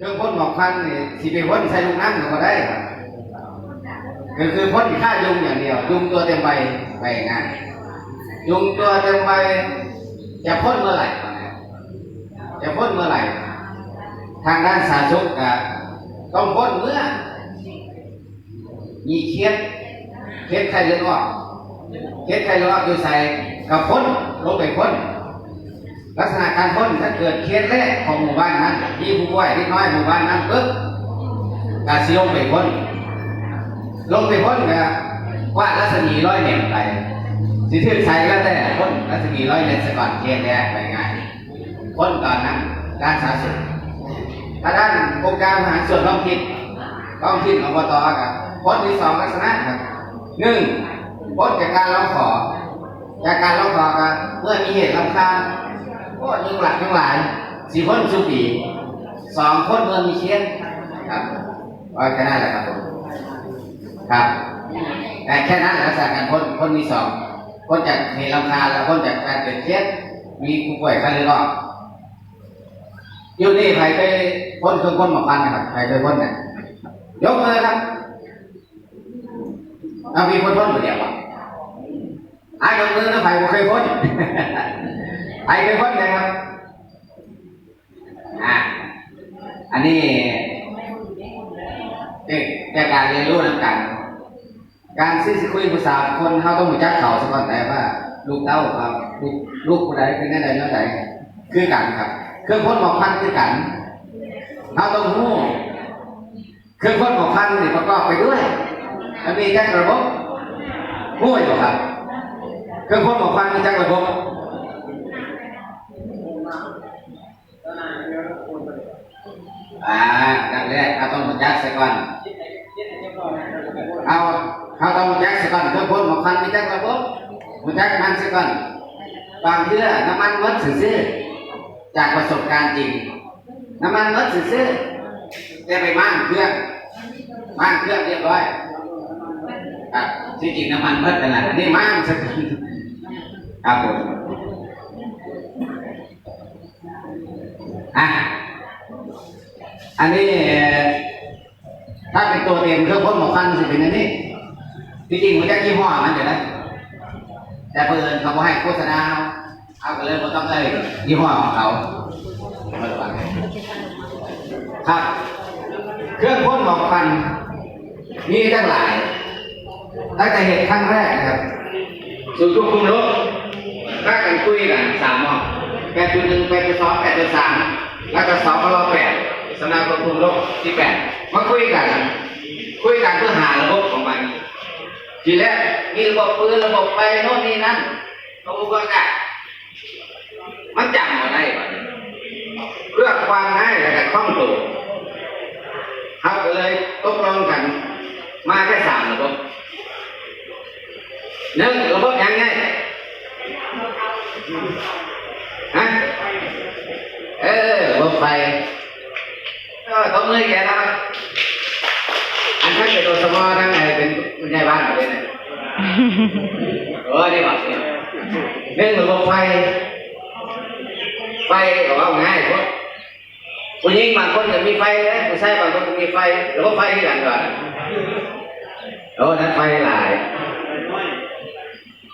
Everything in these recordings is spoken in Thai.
เครื่องพ่นหมอกควันนี่สิไปพ่นใส่ลูกน้ำก็ได้ครับก็คือพ่นฆ่ายุงอย่างเดียว ยุงตัวเต็มใบไปง่ายยุงตัวเต็มใบจะพ่นเมื่อไหร่จะพ่นเมื่อไหร่ ทางด้านสาธารณสุขก็ต้องพ่นเมื่อ มีเคสเคสไข้เลือดออกเคสไข้เลือดออกอยู่ใส่กับพ่นลงไปพ่น ลักษณะการพ่นถ้าเกิดเคสแรกของหมู่บ้านนั้นมีผู้ป่วยนิดน้อยหมู่บ้านนั้นปึ๊บกาสิลงไปพ่นลงไปพ่นก็ว่ารัศมีร้อยเมตรไปสิถึงใช้แล้วแต่พ่นรัศมีร้อยเมตรสก่อนเคสแรกไปง่ายพ่นตอนนั้นด้านสาธารณสุขถ้าด้านองค์การบริหารส่วนท้องถิ่นท้องถิ่นอบตกับพ่นที่สองลักษณะครับหนึ่งพ่นจากการร้องขอจากการร้องขอกันเมื่อมีเหตุรำคาญ ก็ยังหลักทั้งหลายสี่คนสุปีสองคนเมืองมีเชียนครับว่าแค่นั้นแหละครับผมครับแต่แค่นั้นแหละลักษณะการพ้นพ้นมีสองพ้นจากเหตุรำคาแล้วพ้นจากการเกิดเชียนมีผู้ป่วยไข้เลือดออกอยู่นี่ใครเคยพ้นเครื่องพ่นหมอกันนะครับใครเคยพ้นเนี่ยยกมือครับเอามีคนพ้นคนเดียววะอายกมือนะใครเคยพ้น ใครเคยพ้นนะครับอะอันนี้เป็นการเรียนรู้นำกัน การซื้อคุยภาษาคนเขาต้องรู้จักเขาสักก่อนแต่ว่าลูกเต้าครับลูกลูกผู้ใดเป็นแน่ใดเนื้อใดคือกันครับ เครื่องพ่นหมอกควันคือกันเขาต้องรู้เครื่องพ่นหมอกควันนี่ประกอบไปด้วยมันมีจักระบบรู้อยู่ครับ เครื่องพ่นหมอกควันมีจักระบบ อ่าดังแรกเราต้องรู้จักซะก่อน เอาเขาต้องรู้จักซะก่อนเครื่องพ่นหมอกควันมีจักระบบรู้จักมันซะก่อน บางเทื่อน้ำมันมดซื่อๆจากประสบการณ์จริง น้ำมันมดซื่อๆแต่ไปมั่งเครื่องมั่งเครื่องเรียบร้อยครับที่จริงน้ำมันมดนั่นแหละอันนี่มั่งซะก่อนครับผมอะ อันนี้ถ้าเป็นตัวเต็มเครื่องพ่นหมอกควันสิเป็นอันนี้ที่จริงมันจะยี่ห้อมันอยู่นะแต่เพื่อนเขาให้โฆษณาเอาเอาก็เลยบ่ต้องได้ยี่ห้อของเขาครับ เครื่องพ่นหมอกควันมีตั้งหลายตั้งแต่เหตุครั้งแรกนะครับสู่ทุกคุมโลกถ้ากันคุยกันสามหมอแปดจุดหนึ่งแปดจุดสองแปดจุดสามแล้วก็สองก็รอแปด สำนักควบคุมโรคที่แปดมาคุยกัน คุยกันเพื่อหาระบบของมันทีแรกมีระบบปืนระบบไฟโน่นนี่นั่นเขาบอกว่ากันมันจำมาได้เพื่อความง่ายและการคล่องตัวเขาก็เลยตกลงกัน มาแค่สามระบบหนึ่งระบบยังไงฮะเออระบบไฟ ต้องเลยแกนะอันนั้นเป็นตัวสมอทั้งไงเป็นผู้ใหญ่บ้านเลยนะเออนี่บอกเนี่ยเรื่องระบบไฟไฟก็ว่าง่ายพวกผู้หญิงบางคนก็มีไฟนะผู้ชายบางคนก็มีไฟระบบไฟที่กันก่อนโอ้นั้นไฟหลาย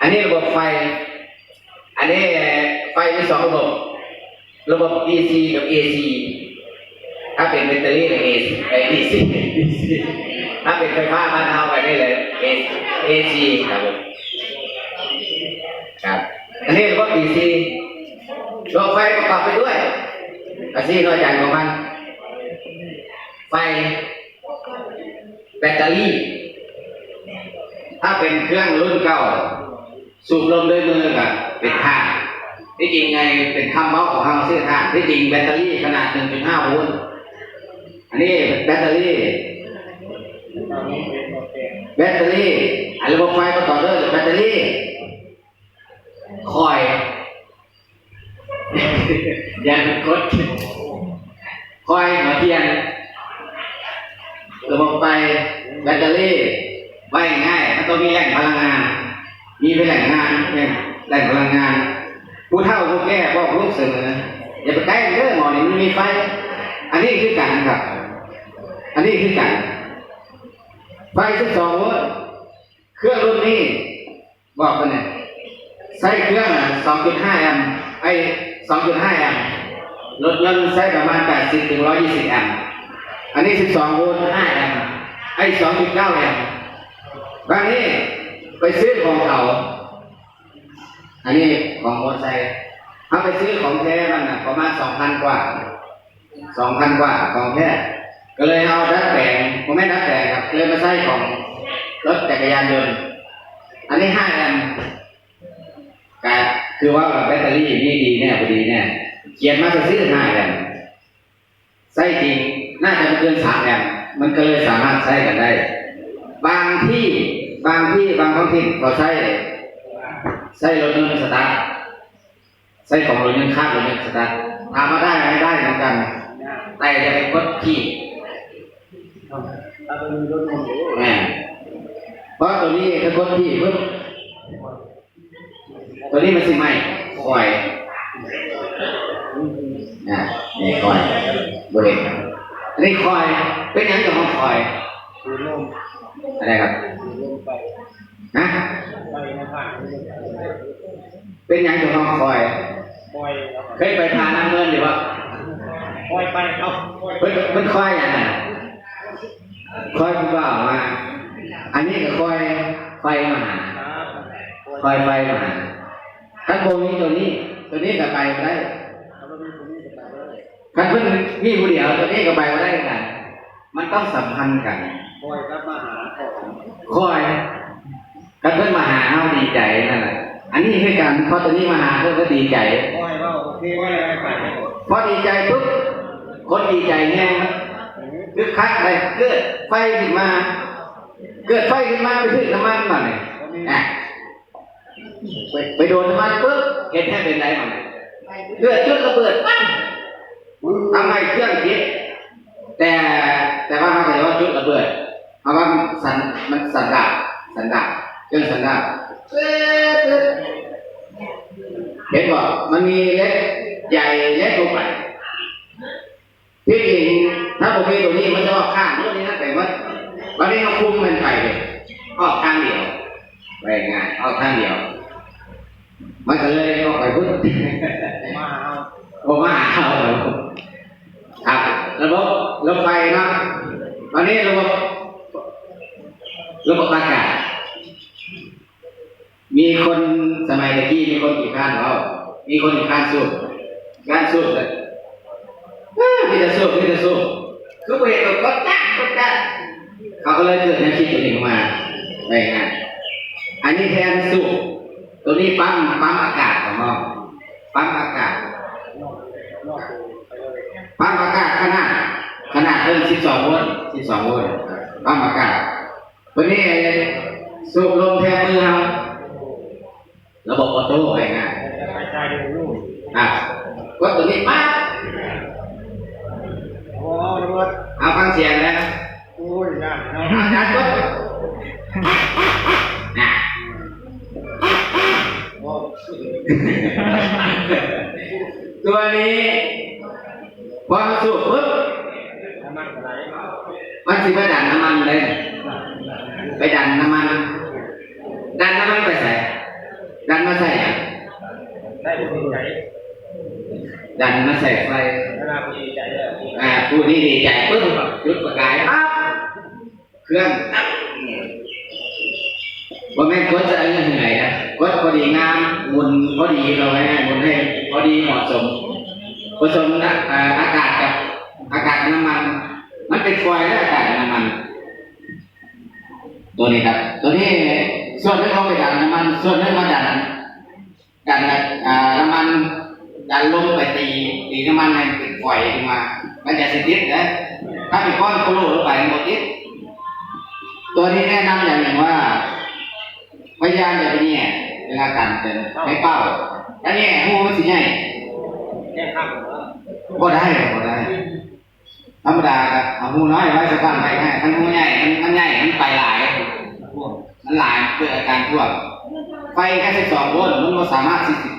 อันนี้ระบบไฟ อันนี้ไฟมีสองระบบ ระบบ DC กับ AC ถ้าเป็นแบตเตอรี่เนี่ย AC ไอ้ DC DC ถ้าเป็นไฟฟ้าบ้านเราไปได้เลย AC AC ครับผมครับอันนี้ระบบ DC ระบบไฟประกอบไปด้วยอาชีพอกจากของมันไฟแบตเตอรี่ ถ้าเป็นเครื่องรุ่นเก่า สูบลมด้วยมือกับเป็นท่าที่จริงไงเป็นคำเมาของเราชื่อท่าที่จริงแบตเตอรี่ขนาด 1.5โวลต์ อันนี้แบตเตอรี่ แบตเตอรี่ อันระบบไฟประกอบด้วยแบตเตอรี่ คอยย่าไปกดคอยหัวเทียนระบบไฟแบตเตอรี่ไว้ง่ายมันต้องมีแหล่งพลังงาน มีเป็นแหล่งงานเนี่ยแหล่งพลังงาน ผู้เฒ่าผู้แก่บอกลูกเสมออย่าไปใกล้เรื่องหมอนี่มันมีไฟ อันนี้คือกันครับ อันนี้คือกันไฟ12โวลต์เครื่องรุ่นนี้ บอกกันเนี่ยใช้เครื่องอะ2.5แอมป์ไอ้2.5แอมป์รถยนต์ใช้ประมาณ80ถึง120แอมป์อันนี้12โวลต์5แอมป์ไอ้2.9แอมป์บางนี้ไปซื้อของเขาอันนี้ของมอเตอร์ไซค์ถ้าไปซื้อของแท้มันน่ะประมาณ2,000กว่า2,000กว่าของแท้ ก็เลยเอาดัดแปลงผมไม่ดัดแปลงครับเลยมาใช้ของรถจักรยานยนต์อันนี้5แอมป์กะคือว่าแบตเตอรี่นี่ดีแน่พอดีแน่เขียนมาจะซื้อ5แอมป์ใช้จริงน่าจะไม่เกิน3แอมป์มันก็เลยสามารถใช้กันได้ บางที่บางที่บางท้องถิ่นเขาใช้ใช้รถยนต์สตาร์ทใช้ของรถยนต์ข้ามรถยนต์สตาร์ทถามมาได้ไหมได้เหมือนกัน แต่จะเป็นกดขี่ เป็นรถมันแหม่เพราะตัวนี้ถ้ากดขี่ปุ๊บตัวนี้มันสิไม่คอยนะนี่คอยบริเวณอันนี้คอย เป็นอย่างกับของคอยคือลมอะไรครับคือลมไปนะไปในผ่านเป็นอย่างกับของคอยปล่อยแล้วเคยไปทานน้ำเงินหรือว่าปล่อยไปเอาปล่อยเพิ่นเพิ่นคอยอย่างไร คอยผู้บ่าวมาอันนี้ก็คอยไฟมาหาครับคอยไฟมาหาถ้าโบมีตัวนี้ ตัวนี้ก็ไปบ่ได้ถ้ามันมีตรงนี้จะไปเลยถ้าเพิ่นมีผู้เดียวตัวนี้ก็ไปบ่ได้กัน มันต้องสัมพันธ์กันปล่อยกลับมาหาของคอยถ้าเพิ่นมาหาเฮาดีใจนั่นแหละอันนี้คือกันเพราะตัวนี้มาหาเพิ่นก็ดีใจปล่อยว่าโอเคไม่ได้ไปพอดีใจปุ๊บคนดีใจแน่ คือคักอะไรเกิดไฟขึ้นมา เกิดไฟขึ้นมาไปซื้อน้ำมันมาเนี่ยอะไปไปโดนน้ำมันปุ๊บเห็นแค่เป็นไรมาเนี่ยเกิดจุดระเบิดปั้งทำให้เครื่องคิดแต่แต่ว่าเขาบอกว่าจุดระเบิดเพราะว่ามันสันมันสันดาบสันดาบเครื่องสันดาบเอ๊ะเห็นบอกมันมีเล ออกข้างเดียวไปง่ายออกข้างเดียว มันก็เลยออกไปพุ่งมาหาเอาผมว่าเอาครับระบบรถไฟนะวันนี้ระบบระบบอากาศมีคนสมัยตะกี้มีคนกี่ข้านเรามีคนกี่ข้านสู้การสู้เลยมีแต่สู้มีแต่สู้ทุกเวทก็จ้าก็จ้าเขาก็เลยเกิดแนวคิดตัวนี้ขึ้นมา ง่ายอันนี้แทนสู้ตัวนี้ปั๊มปั๊มอากาศของเราปั๊มอากาศนอกนอกตัวไปเลยปั๊มอากาศขนาดขนาดเพิ่ม12โวลต์12โวลต์ปั๊มอากาศวันนี้สูบลมแทนมือเราระบบออโต้ไปง่ายจะไปใจดูลูกอะกดตัวนี้ปั๊บโอ้ตำรวจเอาฟังเสียงนะโอ้ยยากเนาะอาจารย์ก ดน่ะโอ้ตัวนี้พอสูบปุ๊บน้ำมันอะไรมันสิไปดันน้ำมันเลย ไปดันน้ำมัน ดันน้ำมันไปใส่ ดันมาใส่หยังได้ผู้ดีใจดันมาใส่ไฟเวลาผู้ดีใจเลยอ่าผู้นี้ดีใจปุ๊บจุดประกายปั๊บเครื่องตั้ง ว่าแม่กดจะเอะไรยังไงนะกดพอดีงามหมุนพอดีเราไงหมุนให้พอดีเหมาะสมผสมนะอาอากาศกับอากาศน้ำมัน มันเป็นฟอยล์และอากาศน้ำมัน ตัวนี้ครับตัวนี้ส่วนที่เขาไปดันน้ำมัน ส่วนที่มาดันดันอ่าน้ำมันดันลมไปตีตีน้ำมันให้เป็นฝอยขึ้นมามันจะสิติดนะถ้าเป็นก้อนโคโลลงไปมันติดตัวนี้แนะนำอย่างหนึ่งว่าายามอย่าไปแย่เวลาการเดินไม่เป้าถ้าแย่หูมันสิใหญ่ก็ได้ก็ได้ ธรรมดาครับเอาหูน้อยไว้สักก้อนไปให้มันหูใหญ่มันมันใหญ่มันไปหลายมันหลายเกิดอาการท่วมไฟแค่สิบสองโวลต์มันก็สามารถที่สิ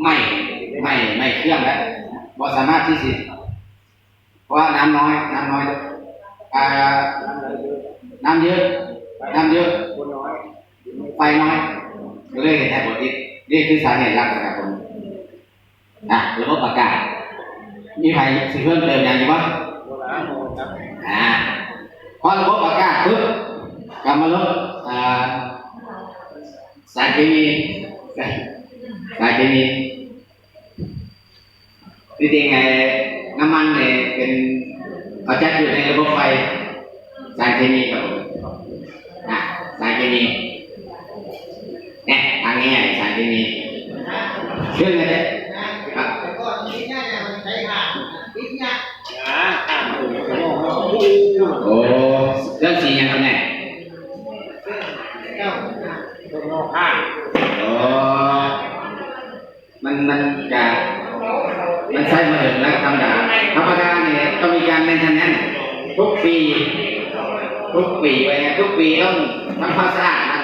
ไหม่ไหม่ไหม่เครื่องแล้วบ่สามารถที่สิเพราะว่าน้ำน้อยน้ำน้อยอ่าน้ำเยอะน้ำเยอะคนน้อย ไฟน้อยก็เลยเห็นแค่ผลที่นี่คือสาเหตุหลักนะครับผมอะระบบอากาศ มีใครสิเพิ่มเติมอย่างนี้บ้างโบราณโบครับอ่าพอระบบอากาศปุ๊บกลับมาลดอ่าสารเคมีสารเคมีจริงๆไงน้ำมันเนี่ยเป็นเขาจัดอยู่ในระบบไฟสารเคมีครับผมอะสารเคมีเนี่ยทางนี้ไงสารเคมีเชื่อไหมเนี่ยครับ นะข้ามถึงชั่วโมงแล้ว โอ้เรื่องสียังครับเนี่ย ชั่วโมงห้า โอ้มันมันจะมันใช่มาถึงแล้วธรรมดาธรรมดาเนี่ยต้องมีการเมนเทนแนน ทุกปีทุกปีไปนะทุกปีต้องทำความสะอาดมัน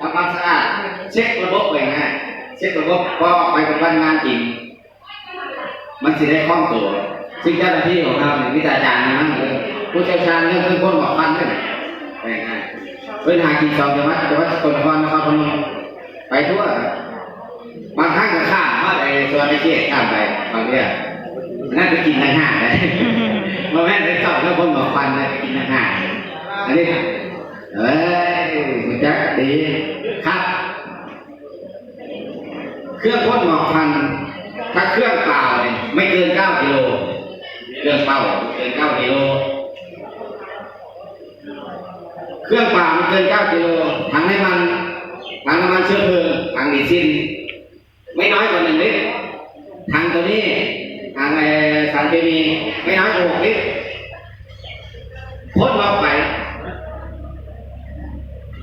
ทำความสะอาดเช็คระบบไปนะเช็คระบบก็ไปปฏิบัติงานจริงมันสิได้คล่องตัวซึ่งเจ้าหน้าที่ของเราเนี่ยวิจารณ์นะเออผู้เชี่ยวชาญเรื่องเครื่องพ่นหมอกควันด้วยไปง่ายเว้นหากินซองจังหวัดจังหวัดสกลนครนครพนมไปทั่วบางครั้งก็ข้ามมาไอ้ส่วนไอ้เชี่ยข้ามไปบางเรื่องนั่นไปกินทางห้างเลย มาแม่นไปสอบแล้วคนหมอกควันเลยกินทาหางอันนี้เอ้ยคุณจักดีครับ เครื่องพ่นหมอกควัน ถ้าเครื่องเปล่าเนี่ยไม่เกิน9กิโลเครื่องเปล่าเกิน9กิโลเครื่องเปล่ามันเกิน9กิโลถังน้มันถังน้ำมันเชื้อเพลิงถังดีซินไม่น้อยกว่าหนึ่งลิตรถังตัวนี้ถังไอสารเคมี ไม่น้อยกว่าหกลิตรพ่นออกไป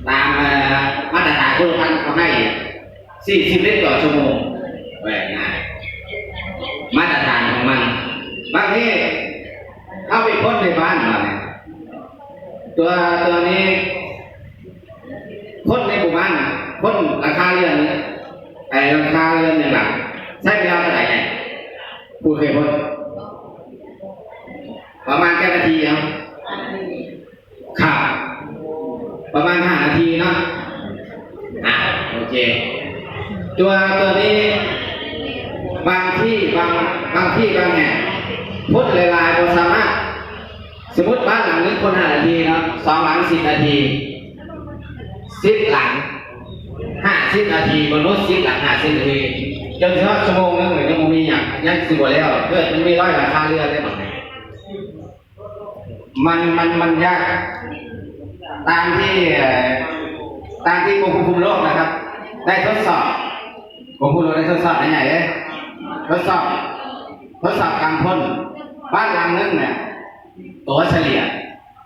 ตามมาตรฐานคุณพันธ์เขาให้40ลิตรต่อชั่วโมงแหวกง่ายมาตรฐานของมัน บางทีเข้าไปพ่นในบ้านมาเนี่ยตัวตัวนี้พ่นในหมู่บ้านพ่นราคาเรือนไอ้ราคาเรือนหนึ่งหลังใช้เวลาเท่าไหร่เนี่ยผู้เคยพ่น ประมาณแค่นาทีครับครับประมาณห้านาทีเนาะอะโอเค ตัวตัวนี้บางที่บางบางที่บางแห่งพุทธลายๆเราสามารถสมมติบ้านหลังนี้คนห้านาทีเนาะสองหลังสิบนาทีสิบหลังห้าสิบนาทีบนรถสิบหลังห้าสิบนาทีจนเฉพาะชั่วโมงนึงเลยยังบ่มีอย่างยังสิบกว่าแล้วเกิดมันมีร้อยราคาเรือได้หมดเมันมันมันยาก ตามที่ตามที่กรมควบคุมโรคนะครับ ได้ทดสอบกรมควบคุมโรคได้ทดสอบไหนๆเลยทดสอบทดสอบการพ่นบ้านหลังนึงเนี่ยตัวเฉลี่ย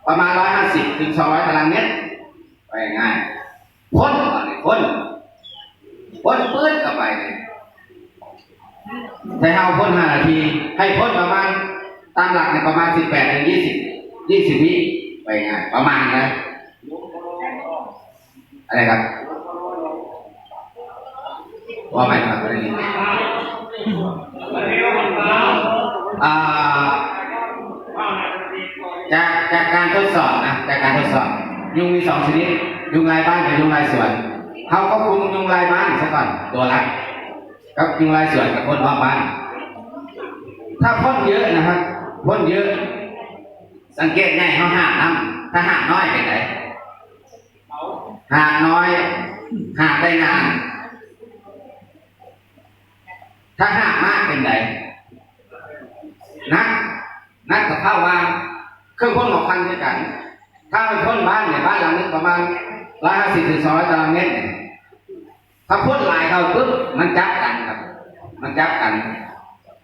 ประมาณร้อยห้าสิบถึงสองร้อยตารางเมตรไปง่ายพ่นก่อนเลยพ่นพ่นปื้ดเข้าไปเลยแต่เอาพ่นห้านาที ให้พ่นประมาณตามหลักเนี่ยประมาณสิบแปดถึงยี่สิบ ยี่สิบวิไปงายประมาณนะอะไรครับว่าไม่ครับอะไรนี่อ่าจากจากการทดสอบนะจากการทดสอบ ยุงมีสองชนิด ยุงลายบ้านกับยุงลายสวนเขาก็คุมยุงลายบ้านซะก่อน ตัวหลักกับยุงลายสวนกับพ่นรอบบ้าน ถ้าพ่นเยอะนะครับพ่นเยอะ สังเกตง่ายเขาห้ามน้ำถ้าห้ามน้อยเป็นไรห่ากน้อยห่ากได้นาน ถ้าห่ากมากเป็นไงนักนักกับเข้าว่าเครื่องพ่นหมอกควันด้วยกัน ถ้าไปพ่นบ้านเนี่ยบ้านหลังนึงประมาณร้อยห้าสิบถึงสองร้อยตารางเมตรเนี่ยถ้าพ่นลายเขาปุ๊บมันจับกันครับ มันจับกัน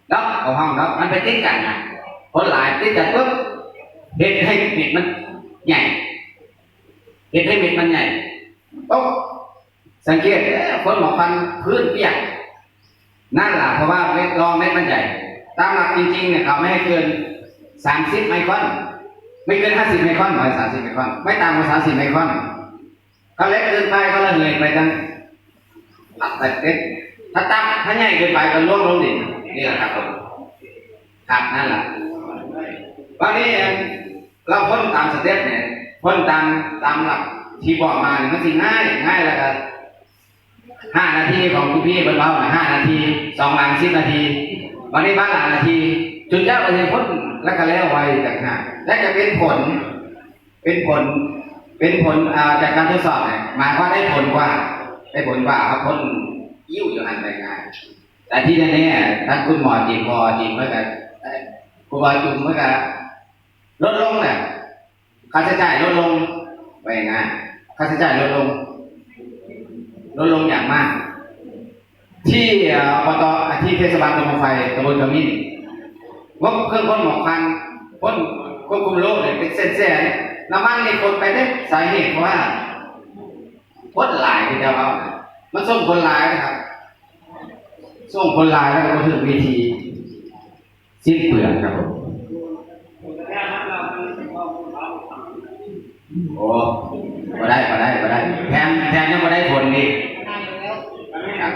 แล้วเอาห้องแล้วมันไปติดกันนะพ่นลายติดกันปุ๊บ เหตุให้เม็ดมันใหญ่เห็นให้เม็ดมันใหญ่ต้องสังเกตคนหมอกันพื้นเปียกนั่นแหละเพราะว่าเม็ดรองเม็ดมันใหญ่ ตามหลักจริงๆเนี่ยเขาไม่ให้เกินสามสิบไมครอน ไม่เกินห้าสิบไมครอนหรือสามสิบไมครอน ไม่ต่ำกว่าสามสิบไมครอนเขาเล็กเกินไปก็ระเหยไปทั้งตัดแต่เล็กถ้าตั้งถ้าใหญ่เกินไปก็ล่วงลงดินนี่แหละครับผมครับนั่นแหละวันนี้ เราพ้นตามสเต็ปเนี่ยพ้นตามตามหลักที่บอกมาเนี่ยมันสิง่ายง่ายแล้วก็ห้านาทีของคุณพี่เป็นเบาห้านาทีสองหลังสิบนาที วันนี้บ้านหลังนาทีจุดยอดไปเลยพ้นแล้วก็แล้วไวต่างหากและจะเป็นผล เป็นผล เป็นผลจากการทดสอบเนี่ยหมายว่าได้ผลกว่า ได้ผลกว่าครับพ้นยิ้วอยู่หันไปงานแต่ที่แน่ๆท่านคุณหมอจีบพอจีเมื่อกับครูบาจุมเมื่อกับ ลดลงเนี่ยค่าใช้จ่ายลดลงไปงานค่าใช้จ่ายลดลง ลดลงอย่างมาก ที่อ่ออบตที่เทศบาลตำบลไฟตำบลขมิ้นงบเครื่องพ่นหมอกควันพ่นควบคุมโรคเนี่ยเป็นเส้นแส้น้ำมันนี่คนไปได้สาเหตุเพราะว่าพ่นหลายที่จะเอาน่ะมันส่งคนหลายนะครับส่งคนหลายแล้วก็ถึงวิธี สิ้นเปลืองครับผม โอ้ก็ได้ก็ได้ก็ได้แถมแถมยังก็ได้ผลดีครับ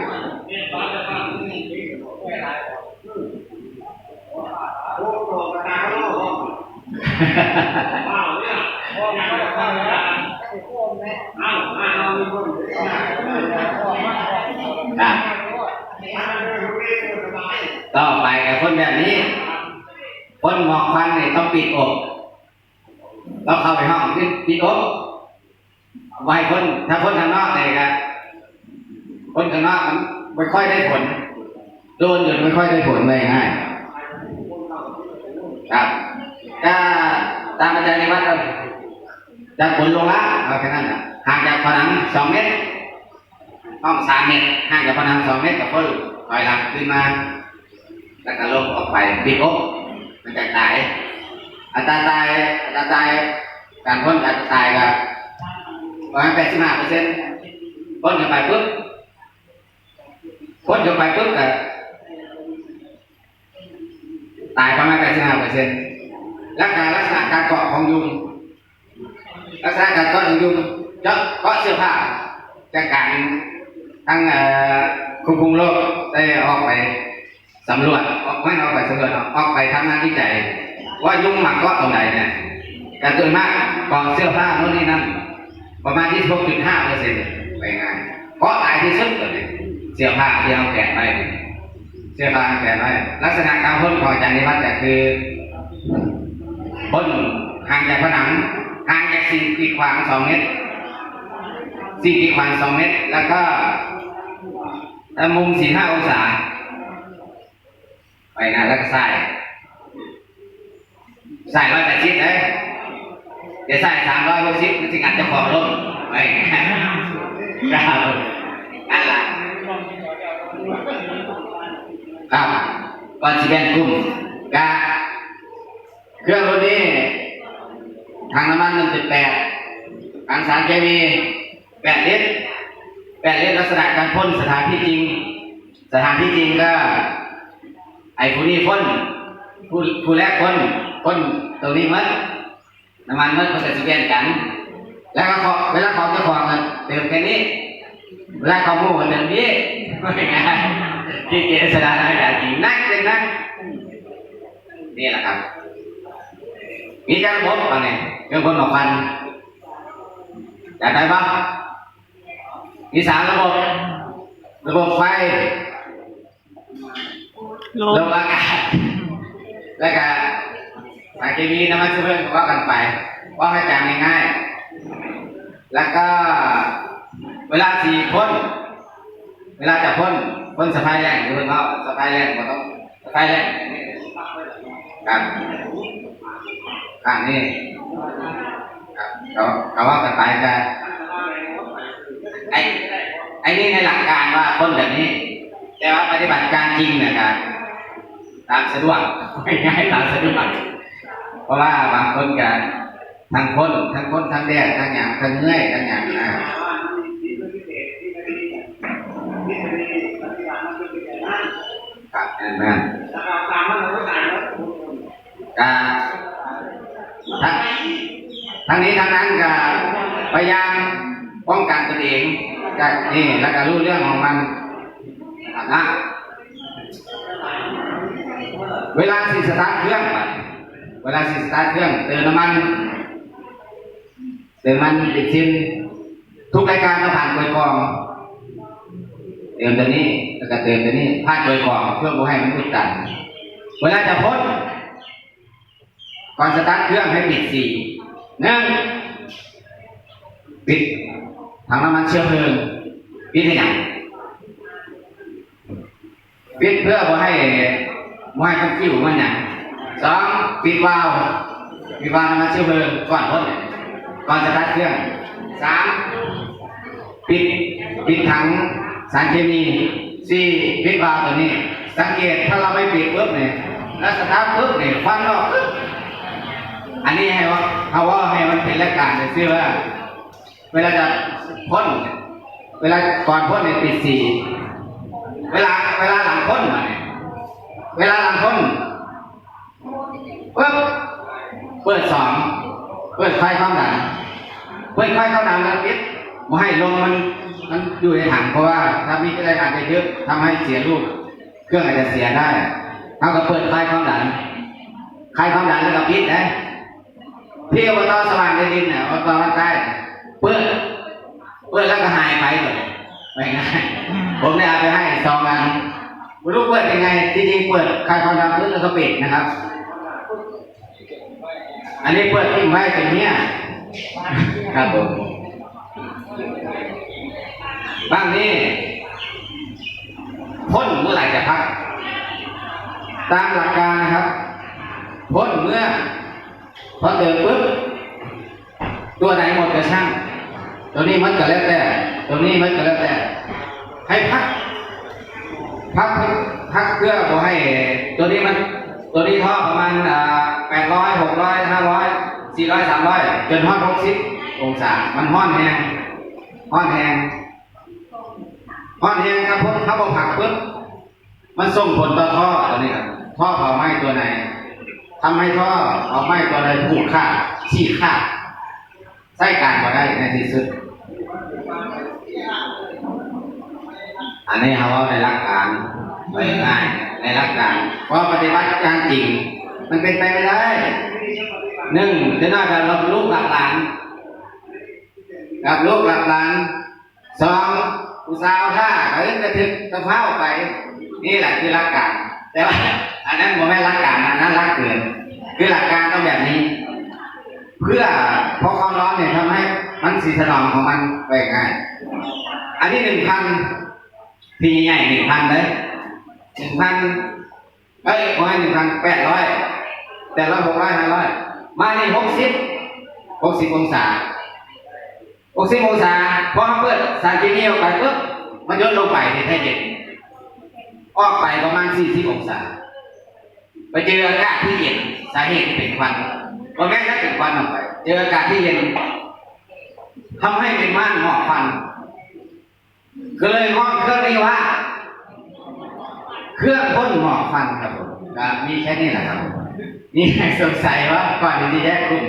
ครับต่อไปกับคนแบบนี้ คนหมอกควันเนี่ยต้องปิดอกต้องเข้าไปห้อง ปิดปิดอกไว้คนถ้าคนข้างนอกเนี่ยครับคนข้างนอกมันไม่ค่อยได้ผล โดนอยู่ไม่ค่อยได้ผลเลยง่ายครับถ้าตามอาจารย์ในวัดก็จะผลลงละเอาแค่นั้นนะห่างจากผนังสองเมตรห้องสามเมตรห่างจากผนังสองเมตรกับคนถอยหลังขึ้นมาแล้วก็ลงออกไปปิดอกมันจะตายอัตราตายอัตราตาย การพ้นอัตราตายก็ประมาณแปดสิบห้าเปอร์เซ็นต์พ้นกันไปปุ๊บพ้นกันไปปุ๊บก็ตายประมาณแปดสิบห้าเปอร์เซ็นต์แล้วการลักษณะการเกาะของยุงลักษณะการเกาะของยุงจะเกาะเสื้อผ้าจากการทั้งคุมคุมโรคได้ออกไปสำรวจออกไม่ออกไปสำรวจออกไปทำงานวิจัยว่ายุงหมักเก็ตรงไหนเนี่ย การตัวมากกองเสื้อผ้าโน่นนี่นั่นประมาณที่6.5เปอร์เซ็นต์ไปงานเก็ตายที่สุดเลยเสื้อผ้าที่เอาแกะไปเสื้อผ้าแกะไปลักษณะการพ่นของอาจารย์นิวัฒน์คือพ่นห่างจากผนังห่างจากสิ่งกีดขวางสองเมตรสิ่งกีดขวางสองเมตร แล้วก็มุมสี่ห้าองศาไปงานแล้วก็ใส่ใส่ร้อยแปดสิบเลย เดี๋ยวใส่สามร้อยหกสิบมันสิงัดเจะของลงไปครับนั่นแหละครับก่อนสิแบ่งกลุ่มกาเครื่องรถนี้ทางน้ำมันหนึ่งจุดแปดทางสารเคมีแปดลิตรแปดลิตรลักษณะการพ่นสถานที่จริง สถานที่จริงก็ ไอ้ผู้นี้พ่นผู้ผู้แรกพ่นพ่นตรงนี้มัด น้ำมันมัดมันก็จะเปลี่ยนกัน แล้วก็เขาเวลาเขาจะของกันเติมแค่นี้เวลาเขาโม่เติมนี้ไม่ไงที่เกษตรอะไรแบบจริงนักเลยนักนี่แหละครับ มีการระบบอะไรเรื่องคนหมอกพันอยากได้บ้างมีสามระบบระบบไฟลลมมอากาศแล้วก็สาร เคมีน้ำมันเชื้อเพลิงก็ว่ากันไป ว่าให้จำง่ายๆ แล้วก็เวลาสีพ่น เวลาจะพ่นพ่นสะพายแรงดูเนาสะพายแรงก็ต้องสะพายแรงครับข้างนี้ครับเขาเขาว่ากันไปกันไอ้ไอ้นี่ในหลักการว่าพ่นแบบนี้ แต่ว่าปฏิบัติการจริงนี่ยครับตามสะดวกง่ายๆตามสะดวก เพราะว่าบางคนกันทั้งคนทั้งคนทั้งแดดทั้งอย่างทั้งเงื่อยทั้งอย่างนะครับนั่นนั่นการทั้งทั้งนี้ทั้งนั้นก็พยายามป้องกันตัวเองก็นี่แล้วก็รู้เรื่องของมันนะเวลาสิสตาร์ทเครื่องไป ววลาสิสตาร์ทเครื่องเติมน้ำมันเติมน้ำมันติดซินทุกรายการต้องผ่านกลวยกองเติมตัวนี้แล้วก็เติมตัวนี้ผ่านกลวยกองเพื่อบ่ให้มันอุดตันเวลาจะพ้นก่อนสตาร์ทเครื่องให้ปิดสี่หนึ่งปิดถังน้ำมันเชื้อเพลิงปิดให้หยังปิดเพื่อบ่ให้บ่ให้มันกิ้วมันหยัง สองปิดวาล์วปิดวาล์วน้ำมันเชื้อเพลิงก่อนพ้นก่อนสตาร์ทเครื่องสามปิดปิดถังสารเคมีสี่ปิดวาล์วตัวนี้ สังเกตถ้าเราไม่ปิดปุ๊บเนี่ยแล้วสตาร์ทปุ๊บเนี่ยควันออกอันนี้ให้ว่าเขาว่าให้มันเป็นหลัการเลยซื่อว่า เวลาจะพ่นเนี่ยเวลาก่อนพ่นเนี่ยปิดสี่เวลาเวลาหลังพ่นมาเนี่ยเวลาหลังพ่น ปุ๊บเปิดสองเปิดไฟเข้าดันเปิดไฟเข้าดันแล้วปิดไม่ให้ลมมันมันอยู่ในถังเพราะว่าถ้ามีอะไรอาจจะเยอะทำให้เสียรูป เครื่องอาจจะเสียได้เท่ากับเปิดไฟความดันไฟความดันแล้วก็ปิดนะที่อบตสว่างในดินเนี่ยอบตมันใต้เปิดเปิดแล้วก็หายไปหมดเลยไม่ง่ายผมได้เอาไปให้สองอันไม่รู้เปิดยังไงจริงๆเปิดไฟความดันพื้นแล้วก็ปิดนะครับ อันนี้เปิดทิ้งไว้เป็นเนี้ยครับผมบ้างนี่พ่นเมื่อไหร่จะพัก ตามหลักการนะครับพ่นเมื่อพอเดินปุ๊บตัวไหนหมดก็ช่าง ตัวนี้มันก็แล้วแต่ ตัวนี้มันก็แล้วแต่ ให้พัก พักพักเพื่อบ่ให้ตัวนี้มัน ตัวนี้ท่อประมาณแปดร้อยหกร้อยห้าร้อยสี่ร้อยสามร้อยจนห้อนหกสิบองศา มันห้อนแหงห้อนแหงห้อนแหงครับผมถ้าบ่ผักปุ๊บมันส่งผลต่อท่อตัวนี้ครับท่อเผาไหม้ตัวไหนทำให้ท่อเผาไหม้ตัวใดผูกขาดฉีกขาดใช้การมาได้ในที่สุด อันนี้เขาว่าในหลักการไว้ง่าย ในหลักการเพราะปฏิบัติการจริง มันเป็นไปไม่ได้หนึ่งจะน่าจะรับลูกหลักหลานกับลูกหลักหลานสองอุตสาห์ท่าเอ้ยกระทึกกระเพราไป นี่แหละคือหลักการ แต่ว่าอันนั้นผมไม่หลักการอันนั้นหลักเกินคือหลักการต้องแบบนี้ เพื่อเพอความร้อนเนี่ยทำให้มันสีถนอมของมันไปง่ายอันที่หนึ่งพันทีใหญ่หนึ่งพันเลย หนึ่งพันเอ้ยขอให้หนึ่งพันแปดร้อยแต่ละหกร้อยห้าร้อยมานี่หกสิบหกสิบองศาหกสิบองศาพอเปิดสารเคมีออกไปปุ๊บมันย่นลงไปที่แท้เย็นออกไปประมาณ40องศาไปเจออากาศที่เย็นสาเหตุที่เป็นควันก็แม้ถ้าเป็นควันออกไป เจออากาศที่เย็นทำให้เป็นม่านหมอกควันก็เลยห้องเครื่องนี้ว่า เครื่องพ่นหมอกควันครับผมมีแค่นี้แหละครับ นี่สงสัยว่าก่อนที่จะแยกกลุ่ม